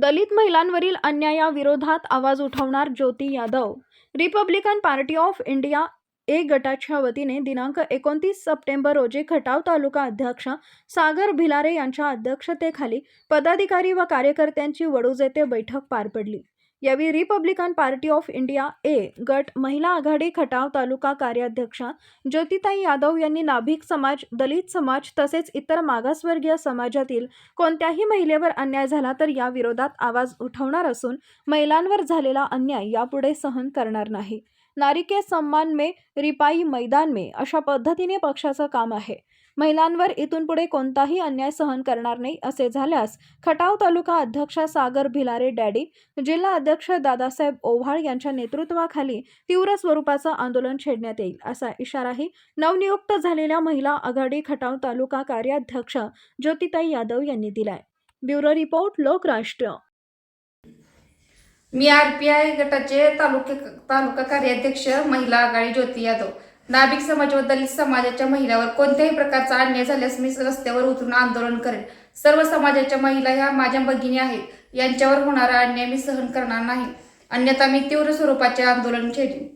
दलित महिलांवरील अन्यायाविरोधात आवाज उठवणार Jyoti Yadav. Republican Party of India A गटाच्या वतीने दिनांक एकोणतीस सप्टेंबर रोजी खटाव तालुका अध्यक्ष सागर भिलारे यांच्या अध्यक्षतेखाली पदाधिकारी व कार्यकर्त्यांची वडूज येथे बैठक पार पडली. यावेळी Republican Party of India A गट महिला आघाडी खटाव तालुका कार्याध्यक्षा ज्योतिताई यादव यांनी नाभिक समाज दलित समाज तसेच इतर मागासवर्गीय समाजातील कोणत्याही महिलेवर अन्याय झाला तर या विरोधात आवाज उठवणार असून महिलांवर झालेला अन्याय यापुढे सहन करणार नाही. नारी के सम्मान में रिपाई मैदान में अशा पद्धतीने पक्षाचं काम आहे. महिलांवर इथून पुढे कोणताही अन्याय सहन करणार नाही असे झाल्यास खटाव तालुका अध्यक्ष सागर भिलारे डॅडी जिल्हा अध्यक्ष दादासाहेब ओव्हाळ यांच्या नेतृत्वाखाली तीव्र स्वरूपाचं आंदोलन छेडण्यात येईल असा इशाराही नवनियुक्त झालेल्या महिला आघाडी खटाव तालुका कार्याध्यक्ष ज्योतिताई यादव यांनी दिलाय. Bureau report Lokrashtra. Me R P I गटाचे तालुके तालुका कार्याध्यक्ष महिला आघाडी ज्योती यादव. नाभिक समाज व दलित समाजाच्या महिलावर कोणत्याही प्रकारचा अन्याय झाल्यास मी रस्त्यावर उतरून आंदोलन करेन. सर्व समाजाच्या महिला ह्या माझ्या भगिनी आहेत. यांच्यावर होणारा अन्याय मी सहन करणार नाही. अन्यथा मी तीव्र स्वरूपाचे आंदोलन छेडेन.